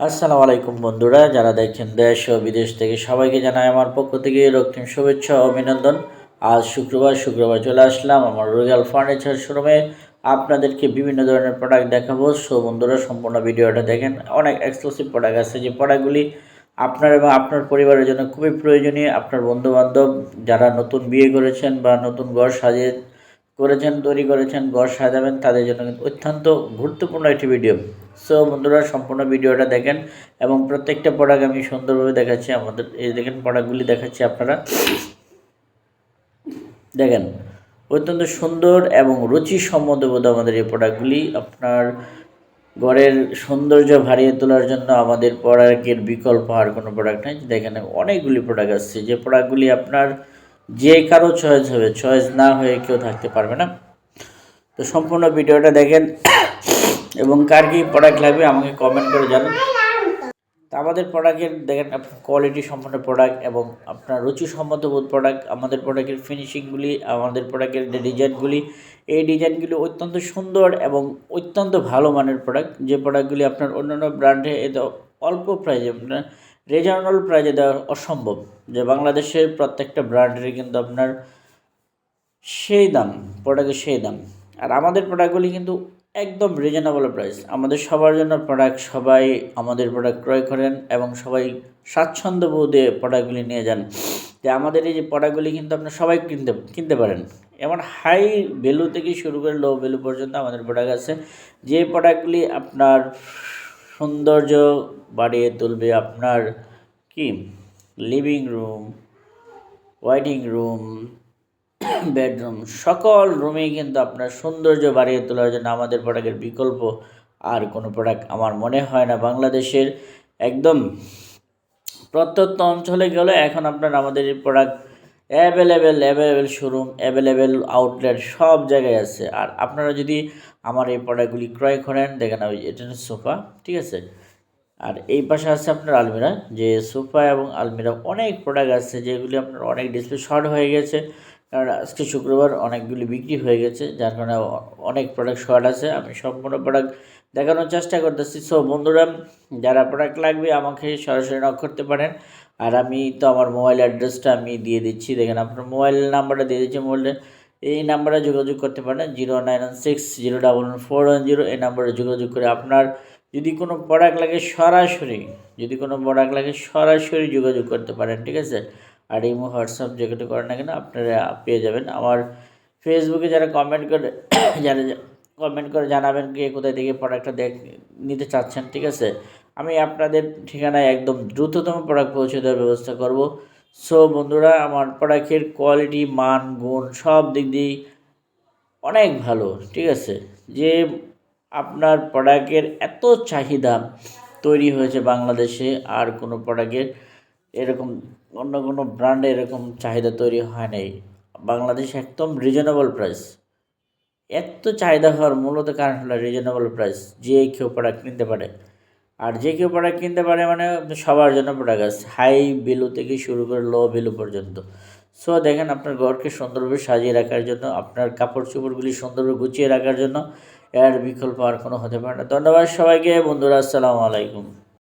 আসসালামু আলাইকুম বন্ধুরা, যারা দেখছেন দেশ ও বিদেশ থেকে সবাইকে জানাই আমার পক্ষ থেকে রক্তিম শুভেচ্ছা অভিনন্দন। আজ শুক্রবার শুক্রবার চলে আসলাম আমার রয়্যাল ফার্নিচার শোরুমে আপনাদেরকে বিভিন্ন ধরনের প্রোডাক্ট দেখাবো। সো বন্ধুরা, সম্পূর্ণ ভিডিওটা দেখেন, অনেক এক্সক্লুসিভ প্রোডাক্ট আছে যে প্রোডাক্টগুলি আপনার এবং আপনার পরিবারের জন্য খুবই প্রয়োজনীয়। আপনার বন্ধুবান্ধব যারা নতুন বিয়ে করেছেন বা নতুন ঘর সাজিয়ে করেছেন, তৈরি করেছেন ঘর সাজাবেন, তাদের জন্য কিন্তু অত্যন্ত গুরুত্বপূর্ণ একটি ভিডিও সো বন্ধুরা, সম্পূর্ণ ভিডিওটা দেখেন এবং প্রত্যেকটা প্রোডাক্ট আমি সুন্দরভাবে দেখাচ্ছি। আমাদের এই দেখেন প্রোডাক্টগুলি দেখাচ্ছি আপনারা। দেখেন, অত্যন্ত সুন্দর এবং রুচিসম্মত বোধ আমাদের এই প্রোডাক্টগুলি আপনার ঘরের সৌন্দর্য বাড়িয়ে তোলার জন্য আমাদের প্রোডাক্টের বিকল্প আর কোনো প্রোডাক্ট নেই। দেখেন, অনেকগুলি প্রোডাক্ট আসছে। যে প্রোডাক্টগুলি আপনার যে কারও চয়েস হবে চয়েস না হয়ে কেউ থাকতে পারবে না। তো সম্পূর্ণ ভিডিওটা দেখেন এবং কার কী প্রোডাক্ট লাগবে আমাকে কমেন্ট করে জানান। তো আমাদের প্রোডাক্টের দেখেন কোয়ালিটি সম্পন্ন প্রোডাক্ট এবং আপনার রুচিসম্মত বোধ প্রোডাক্ট আমাদের প্রোডাক্টের ফিনিশিংগুলি আমাদের প্রোডাক্টের যে ডিজাইনগুলি এই ডিজাইনগুলি অত্যন্ত সুন্দর এবং অত্যন্ত ভালো মানের প্রোডাক্ট যে প্রোডাক্টগুলি আপনার অন্যান্য ব্র্যান্ডে এত অল্প প্রাইজে আপনার রিজনেবল প্রাইজে দেওয়া অসম্ভব যে বাংলাদেশের প্রত্যেকটা ব্র্যান্ডের কিন্তু আপনার সেই দাম প্রোডাক্টের সেই দাম। আর আমাদের প্রোডাক্টগুলি কিন্তু একদম রিজনেবল প্রাইস আমাদের সবার জন্য প্রোডাক্ট সবাই আমাদের প্রোডাক্ট ক্রয় করেন এবং সবাই স্বাচ্ছন্দ্য বোধে প্রোডাক্টগুলি নিয়ে যান। যে আমাদের এই যে প্রোডাক্টগুলি কিন্তু আপনার সবাই কিনতে কিনতে পারেন। এমন হাই ভ্যালু থেকে শুরু করে লো ভ্যালু পর্যন্ত আমাদের প্রোডাক্ট আছে। যে প্রোডাক্টগুলি আপনার সৌন্দর্য বাড়িয়ে তুলবে আপনার কি? Living room waiting room bedroom সকল রুমেই কিন্তু আপনার সৌন্দর্য বাড়িয়ে তোলার জন্য আমাদের প্রোডাক্টের বিকল্প আর কোনো প্রোডাক্ট আমার মনে হয় না। বাংলাদেশের একদম প্রত্যন্ত অঞ্চলে গেলে এখন আপনার আমাদের এই product available available showroom available outlet সব জায়গায় আছে। আর আপনারা যদি আমার এই প্রোডাক্টগুলি ক্রয় করেন, দেখেন ওই এটা সোফা, ঠিক আছে? আর এই পাশে আছে আপনার আলমিরা, যে সোফা এবং আলমিরা অনেক প্রোডাক্ট আছে, যেগুলি আপনার অনেক ডিসপ্লে শর্ট হয়ে গেছে। কারণ আজকে শুক্রবার অনেকগুলি বিক্রি হয়ে গেছে, যার কারণে অনেক প্রোডাক্ট শর্ট আছে। আমি সম্পূর্ণ প্রোডাক্ট দেখানোর চেষ্টা করতেছি। সো বন্ধুরা, যারা প্রোডাক্ট লাগবে, আমাকে সরাসরি নক করতে পারেন। আর আমি তো আমার মোবাইল অ্যাড্রেসটা আমি দিয়ে দিচ্ছি। দেখেন আপনার মোবাইল নাম্বারটা দিয়ে দিচ্ছি। মোবাইলে এই নাম্বারে যোগাযোগ করতে পারেন zero nine one six zero double one four one zero এই নাম্বারে যোগাযোগ করে আপনার যদি কোনো প্রোডাক্ট লাগে সরাসরি, যদি কোনো প্রোডাক্ট লাগে সরাসরি যোগাযোগ করতে পারেন, ঠিক আছে? আর ইমো হোয়াটসঅ্যাপ যেগুলো করেন না কেন আপনারা পেয়ে যাবেন। আমার ফেসবুকে যারা কমেন্ট করে, যারা কমেন্ট করে জানাবেন কে কোথায় থেকে প্রোডাক্টটা দেখ, নিতে চাচ্ছেন, ঠিক আছে? আমি আপনাদের ঠিকানায় একদম দ্রুততম প্রোডাক্ট পৌঁছে দেওয়ার ব্যবস্থা করব। সো বন্ধুরা, আমার প্রোডাক্টের কোয়ালিটি মান, গুণ সব দিক দিয়েই অনেক ভালো, ঠিক আছে? যে আপনার প্রোডাক্টের এত চাহিদা তৈরি হয়েছে বাংলাদেশে, আর কোনো প্রোডাক্টের এরকম অন্য কোনো ব্র্যান্ডে এরকম চাহিদা তৈরি হয় নাই। বাংলাদেশে একদম রিজনেবল প্রাইস এত চাহিদা হওয়ার মূলত কারণ হলো রিজনেবল প্রাইস যে কেউ প্রোডাক্ট কিনতে পারে। আর যে কেউ প্রোডাক্ট কিনতে পারে মানে সবার জন্য প্রোডাক্ট আছে হাই ভ্যালু থেকে শুরু করে লো ভ্যালু পর্যন্ত। সো দেখেন আপনার ঘরকে সুন্দরভাবে সাজিয়ে রাখার জন্য, আপনার কাপড় চোপড়গুলি সুন্দরভাবে গুছিয়ে রাখার জন্য এর বিকল্প আর কোনো হতে পারে না। ধন্যবাদ সবাইকে, বন্ধুরা, আসসালামু আলাইকুম।